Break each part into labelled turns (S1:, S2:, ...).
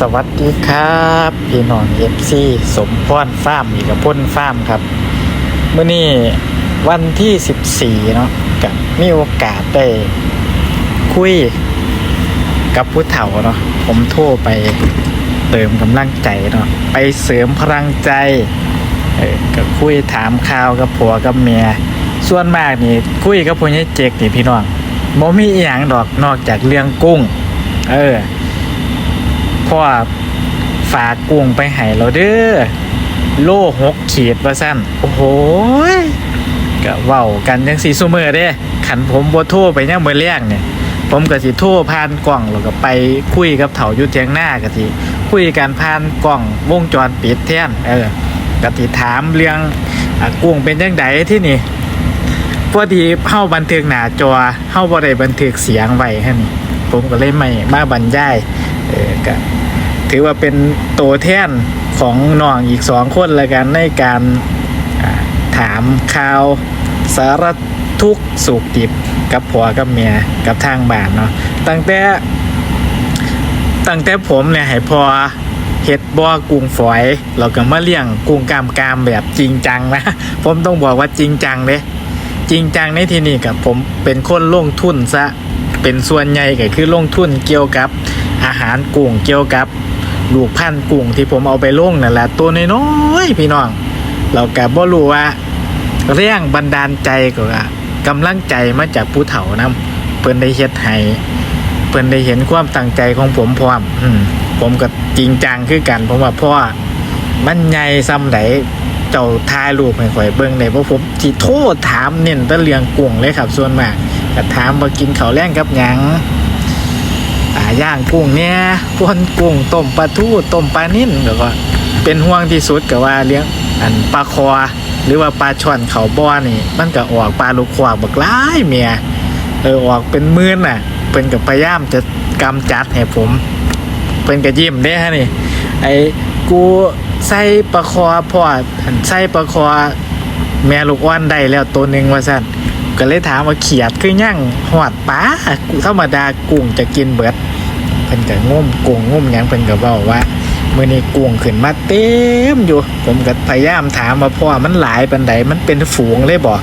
S1: สวัสดีครับ พี่น้องเอฟซีสมพรฟาร์มอีกับพ่นฟาร์มครับเมื่อนี้วันที่ 14 เนาะกับมีโอกาสได้คุยกับผู้เฒ่าเนาะผมโทรไปเติมกำลังใจเนาะไปเสริมพลังใจเออก็คุยถามข่าวกับผัวกับเมียส่วนมากนี่คุยกับพ่อใหญ่เจกนี่พี่น้องบ่มีอีหยังดอกนอกจากเรื่องกุ้ง เออ พ่อฝากกุ้งไปให้เราเด้อโลหกขีดว่าสั้นโอ้โหก็เว้ากันยังสีซูเมอร์เด้ขันผมบ่โทรไปยังเมื่อเรียงเนี่ย ผมก็สิโทรผ่านกล่องแล้วก็ไปคุยกับเถาอยู่เทียงหน้าก็สิคุยกันผ่านกล่องวงจรปิดแทนเออก็สิถามเรื่องอกุ้งเป็นจังไดที่นี่พอดีเฮาบันทึกหน้าจอเฮาบ่ได้บันทึกเสียงไว้ฮะนี่ ผมก็เลยไม่มาบรรยายเออก็ถือว่าเป็นตัวแทนของน้องอีกสองคนละกันในการถามข่าวสารทุกสุขดิบกับผัวกับเมียกับทางบ้านเนาะตั้งแต่ตั้งแต่ผมเนี่ยให้พอเฮ็ดบ่อกุ้งฝอย เราก็มาเลี้ยงกุ้งกามกามแบบจริงจังนะ ผมต้องบอกว่าจริงจังเลยจริงจังในที่นี่กับผมเป็นคนลงทุนซะ เป็นส่วนใหญ่ก็คือลงทุนเกี่ยวกับอาหารกุ้งเกี่ยวกับลูกพันธุ์กุ้งที่ผมเอาไปลงนั่นแหละตัวน้อยๆพี่น้อง เราก็บ่รู้ว่าแรงบันดาลใจก็ว่ากำลังใจมาจากผู้เฒ่านํเพิ่นได้เฮ็ดให้เพิ่นได้เห็นความตั้งใจของผมพร้อมอืมผมก็จริงจังคือกันผมว่าพ่อมันใหญ่ซ้ำไหนเจ้าถ่ายรูปให้ข่อยเบิ่งได้เพราะผมสิโทษถามเน้นแต่เรื่องกุ้งเลยครับส่วนมาก ก็ถามว่ากินข้าวแรงกับหยังอ่าย่างกุ้งเนี่ยป่นกุ้งต้มปลาทูต้มปลานิ่นแล้วก็ เป็นห่วงที่สุดก็ว่าเลี้ยงอันปลาคอหรือว่าปลาช่อนเขาบ่อนี่ มันก็ออกปลาลูกควากบักลายเมียเออออกเป็นมื่นน่ะเพิ่นกับพยายามจะกำจัดให้ผมเพิ่นก็ยิ้มได้ฮะนี่ไอ้กูใส่ปลาคอพ่อใส่ปลาคอแม่ลูกอ้อนได้แล้วตัวหนึ่งว่าสั่น ก็เลยถามว่าเขียดคือยังหอดปลากูธรรมดากุ้งจะกินเบิดเพิ่นก็งุ่มกุ้งงุ่มยังเพิ่นก็เว้าว่ามื้อนี้กุ้งขึ้นมาเต็มอยู่ ผมก็พยายามถามว่าพ่อมันหลายปานใดมันเป็นฝูงเลยบ่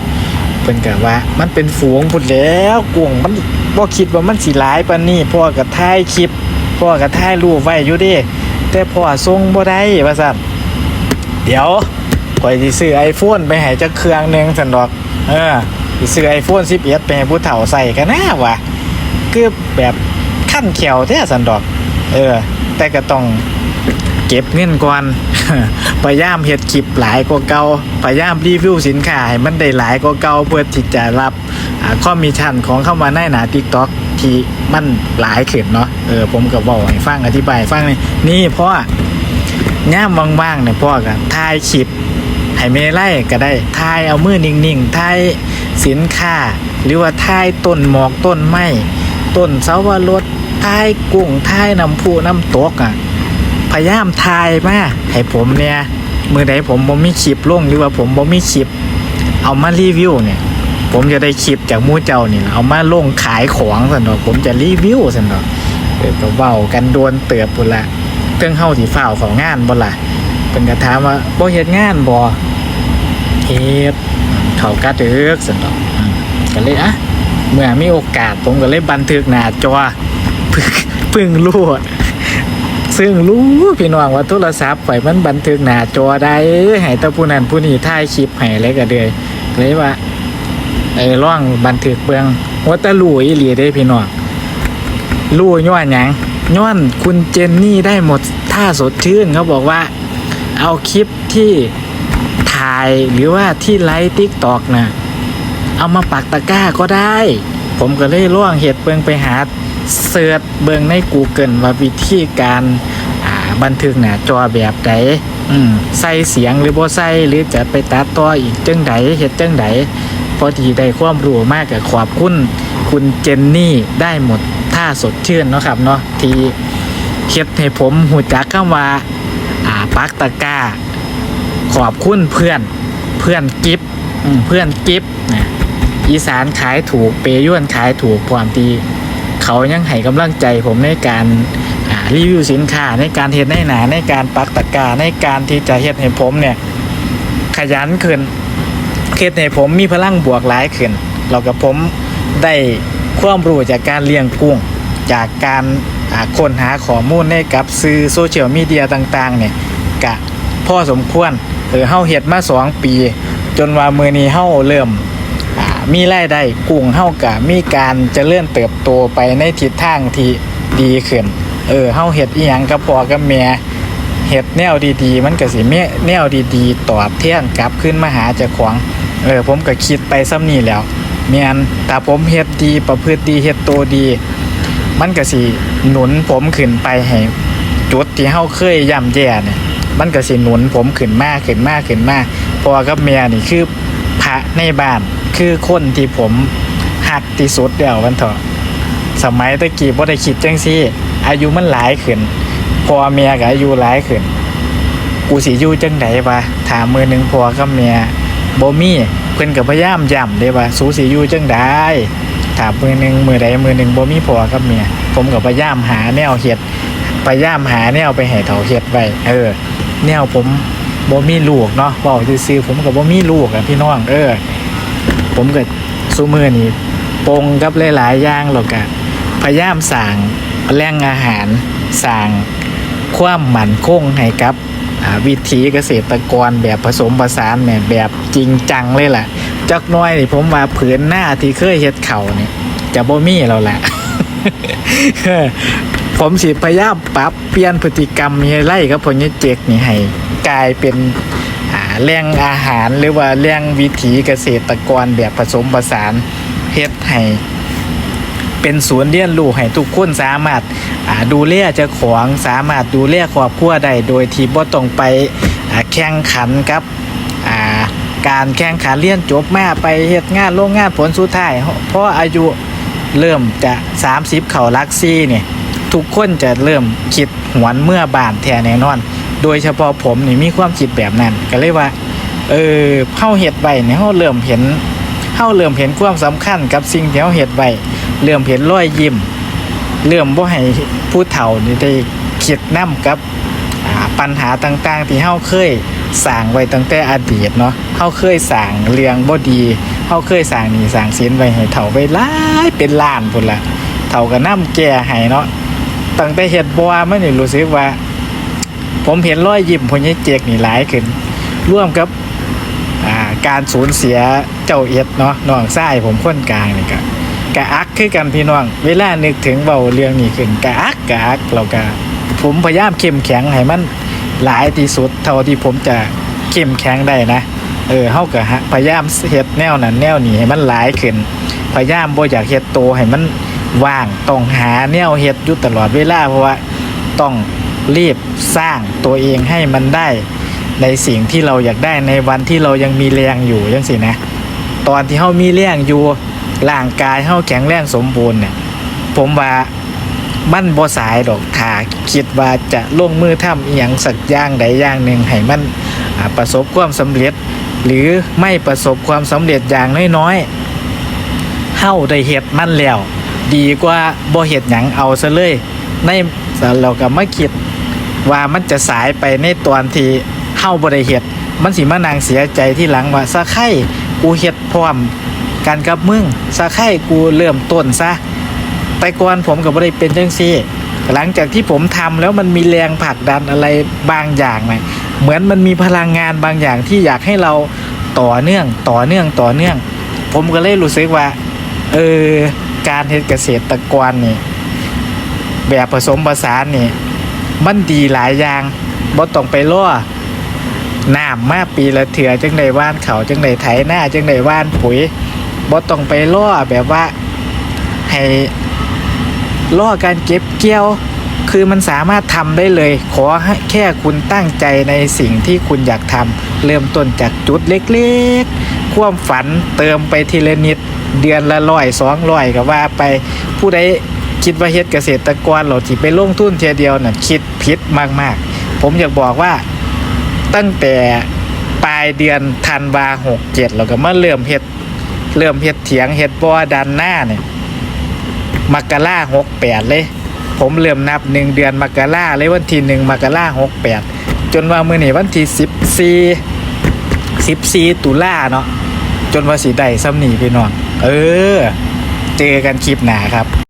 S1: เพิ่นก็ว่า มันเป็นฝูงพุ่นแล้วกุ้งมันบ่คิดว่ามันสิหลายปานนี้พ่อก็ถ่ายคลิปพ่อก็ถ่ายรูปไว้อยู่ดิแต่พ่อส่งบ่ได้ว่าซั่นเดี๋ยวข่อยสิซื้อ iPhone ไปให้จักเครื่องนึงซั่นดอก เออ เสื้อ iPhone 11ไปให้ผู้เฒ่าใส่กันนะว่ะคือแบบขั้นเขียวแท้ซั่นดอก เออ แต่ก็ต้องเก็บเงินก่อนพยายามเฮ็ดคลิปหลายกว่าเก่าพยายามรีวิวสินค้าให้มันได้หลายกว่าเก่าเพื่อที่จะรับอ่าคอมมิชชั่นของเข้ามาในหนา TikTok ที่มันหลายขึ้นเนาะเออผมก็บอกให้ฟังอธิบายฟังนี่นี่พ่อย่ามว่างๆเนี่ยพ่อก็ถ่ายคลิปให้เมไล่ก็ได้ถ่ายเอามือนิ่งๆถ่าย สินค้า หรือว่าถ่ายต้นหมอกต้นไม้ต้นเสาวรสถ่ายกุ้งถ่ายน้ำพุน้ำตกอะพยายามทายมาให้ผมเนี่ยมือใดผมบ่มีคลิปลงหรือว่าผมบ่มีคลิป เอามารีวิวเนี่ยผมจะได้คลิปจากมู่เจ้านี่เอามาลงขายของสันดอกผมจะรีวิวสันดอกเออก็เว้ากันโดนเตือบพุ่นละเครื่องเฮาสิฝ้าของงานบ่ล่ะเพิ่นก็ถามว่าบ่เฮ็ดงานบ่เฮ็ด เขากะดึกสันอกก็เลยอะเมื่อมีโอกาสผมก็เลยบันทึกหน้าจอเพิ่งรู้ซึ่งรู้พี่น้องว่าโทรศัพท์ข่อยมันบันทึกหน้าจอได้ให้ต่ผู้นั้นผู้นี้ถ่ายคลิปให้เลยก็เลยเลยว่าไอ้ร่องบันทึกเบืองว่าต่รู้อีหลีเด้พี่น้องรู้ย้อนหยังย้อนคุณเจนนี่ได้หมดท่าสดชื่นเขาบอกว่า เอาคลิปที่ ถ่ายหรือว่าที่ไลฟ์ทิกตอกนะเอามาปักตะกร้าก็ได้ ผมก็เลยล่วงเหตุเบิงไปหาเสิร์ชเบิงใน Google ว่าวิธีการบันทึกหน้าจอแบบใดอืมใส่เสียงหรือบ่ใส่หรือจะไปตัดต่ออีกจังใดเฮ็ดจังใดพอดีได้ความรู้มากกับขอบคุณคุณเจนนี่ได้หมดท่าสดชื่นเนาะครับเนาะที่เฮ็ดให้ผมหูจักคำว่า อ่าปักตะกร้า ขอบคุณเพื่อนเพื่อนกิฟเพื่อนกิฟนะอีสานขายถูกเปยวนขายถูกความดีเขายังให้กำลังใจผมในการอ่ารีวิวสินค้าในการเฮ็ดในหนาในการปักตะกาในการที่จะเฮ็ดให้ผมเนี่ย ขยันขึ้นเฮ็ดให้ผมมีพลังบวกหลายขึ้นแล้วก็ผมได้ความรู้จากการเลี้ยงกุ้ง จากการค้นหาข้อมูลในกับสื่อโซเชียลมีเดียต่างๆเนี่ยกะพ่อสมควร เออเฮาเฮ็ดมาสองปี จนว่ามือนี้เฮาเริ่มมีรายได้กุ้งเฮากะมีการจเจริญเติบโตไปในทิศทางที่ดีขึ้น เออเฮาเฮ็ดอีหยังกับพ่อกับแม่เฮ็ดแนวดีๆ มันก็สิแม่แนวดีๆ ตอบแทนกลับขึ้นมาหาเจ้าของเออผมก็คิดไปซ้ำนี่แล้วแม่นถ้าผมเฮ็ดดีประพฤติดีเฮ็ดโตดี มันก็สิหนุนผมขึ้นไปให้จุดที่เฮาเคยย่ำแย่เนี่ย มันก็สิหนุนผมขึ้นมากขึ้นมากขึ้นมากพอกับเมียนี่คือพระในบ้านคือคนที่ผมหักที่สุดเดียวกันเถอะสมัยตะกี้บ่ได้คิดจังซี่อายุมันหลายขึ้นพอเมียก็อายุหลายขึ้นกูสิอยู่จังไดวะถามมือหนึ่งพอกับเมียบ่มีเพิ่นก็พยายามย้ำเด้ว่าสูสิอยู่จังไดถามมือหนึ่งมือใดมือหนึ่งบ่มีพอกับเมียผมก็พยายามหาแนวเฮ็ดพยายามหาแนวไปให้เขาเฮ็ดไว้เออ แนวผมบ่มีลูกเนาะเว้าซื่อผมก็บ่มีลูกอะพี่น้องเออ ผมก็ซุมื้อนี้ปงกับหลายๆอย่างแล้วก็พยายามสร้างแหล่งอาหารสร้างความหมั่นคงให้กับวิถีเกษตรกรแบบผสมผสานเนี่ยแบบจริงจังเลยแหละจักน้อยนี่ผมว่าผืนหน้าที่เคยเฮ็ดเข่าเนี่ยจะบ่มีแล้วแหละ ผมสิพยายามปรับเปลี่ยนพฤติกรรมมีไล่กับพวกนี้เจกนี่ให้กลายเป็นอ่าแหล่งอาหารหรือว่าแหล่งวิถีเกษตรกรแบบผสมผสานเฮ็ดให้เป็นศูนย์เรียนรู้ให้ทุกคนสามารถดูแลเจ้าของสามารถดูแลครอบครัวได้โดยที่บ่ต้องไปแข่งขันกับการแข่งขันเรียนจบมาไปเฮ็ดงานโรงงานผลสุดท้ายเพราะอายุเริ่มจะ 30 เข่าลักซี่เนี่ย ทุกคนจะเริ่มคิดหวนเมื่อบานแท้แน่นอน โดยเฉพาะผมนี่มีความคิดแบบนั้น ก็เลยว่า เออเฮาเฮ็ดไว้เนี่ยเฮาเริ่มเห็นเฮาเริ่มเห็นความสำคัญกับสิ่งที่เฮาเฮ็ดไว้เริ่มเห็นรอยยิ้มเริ่มบ่ให้ผู้เฒ่านี่ได้คิดนํกับปัญหาต่างๆ ที่เฮาเคยสร้างไว้ตั้งแต่อดีตเนาะเฮาเคยสร้างเรื่องบ่ดีเฮาเคยสร้างนี้สร้างสินไว้ให้เฒ่าไว้หลายเป็นล้านพุ่นละเฒ่าก็นำแก้ให้เนาะ ตั้งแต่เฮ็ดบ่ว่ามันนี่รู้สึกว่า ผมเห็นรอยยิ้มพวกนี้เจกนี่หลายขึ้น ร่วมกับการสูญเสียเจ้าเอ็ดเนาะน้องชายผมคนกลางนี่ก็กะอักคือกันพี่น้อง เวลานึกถึงเบาเรื่องนี้ขึ้นกะอักกะอักเราก็ผมพยายามเข้มแข็งให้มันหลายที่สุดเท่าที่ผมจะเข้มแข็งได้นะ เออเฮากะพยายามเฮ็ดแนวนั้นแนวนี้ให้มันหลายขึ้น พยายามบ่อยากเฮ็ดโตให้มัน ว่างต้องหาแนวเฮ็ดอยู่ตลอดเวลาเพราะว่าต้องรีบสร้างตัวเองให้มันได้ ในสิ่งที่เราอยากได้ในวันที่เรายังมีแรงอยู่ยังสินะ ตอนที่เฮามีแรงอยู่ร่างกายเฮาแข็งแรงสมบูรณ์เนี่ยผมว่ามันบ่สายดอกถ้าคิดว่าจะลงมือทำอีหยังสักอย่างใดอย่างหนึ่งให้มันประสบความสำเร็จ หรือไม่ประสบความสำเร็จอย่างน้อยๆเฮาได้เฮ็ดมันแล้ว ดีกว่าบ่เฮ็ดหยังเอาซะเลย ในเราก็มาคิดว่ามันจะสายไปในตอนที่เฮาบ่ได้เฮ็ด มันสิมานั่งเสียใจที่หลังว่าซะไข่กูเฮ็ดพร้อมกันกับมึงซะไข่กูเริ่มต้นซะแต่ก่อนผมก็บ่ได้เป็นจังซี่ หลังจากที่ผมทำแล้วมันมีแรงผลักดันอะไรบางอย่างนะเหมือนมันมีพลังงานบางอย่างที่อยากให้เราต่อเนื่องต่อเนื่องต่อเนื่อง ผมก็เลยรู้สึกว่า เออ การเฮ็ดเกษตรกรนี่ แบบผสมผสานนี่ มันดีหลายอย่างบ่ต้องไปล่อน้ำมาปีละเถื่อจังไดว่านเขาจังไดไถหน้าจังไดว่านปุ๋ยบ่ต้องไปล่อแบบว่าให้ล่อการเก็บเกี่ยว คือมันสามารถทำได้เลย ขอแค่คุณตั้งใจในสิ่งที่คุณอยากทำเริ่มต้นจากจุดเล็กๆ ความฝันเติมไปทีละนิด เดือนละร้อยสองร้อยก็ว่าไปผู้ใดคิดว่าเฮ็ดเกษตรกรเราที่ไปลงทุนเทีเดียวน่ะคิดผิดมากๆ ผมอยากบอกว่าตั้งแต่ปลายเดือนธันวาหกเจ็ดเราก็มาเริ่มเฮ็ดเริ่มเฮ็ดเถียงเฮ็ดบัวดันหน้าเนี่ยมกราหกแปดเลย ผมเริ่มนับหนึ่งเดือนมกราเลยวันที่หนึ่งมกราหกแปดจนว่ามือนี่วันที่สิบสี่สิบสี่ตุลาเนาะจนว่าสีได้ซ้ำหนีพี่น้อง เออ เจอกันคลิปหนาครับ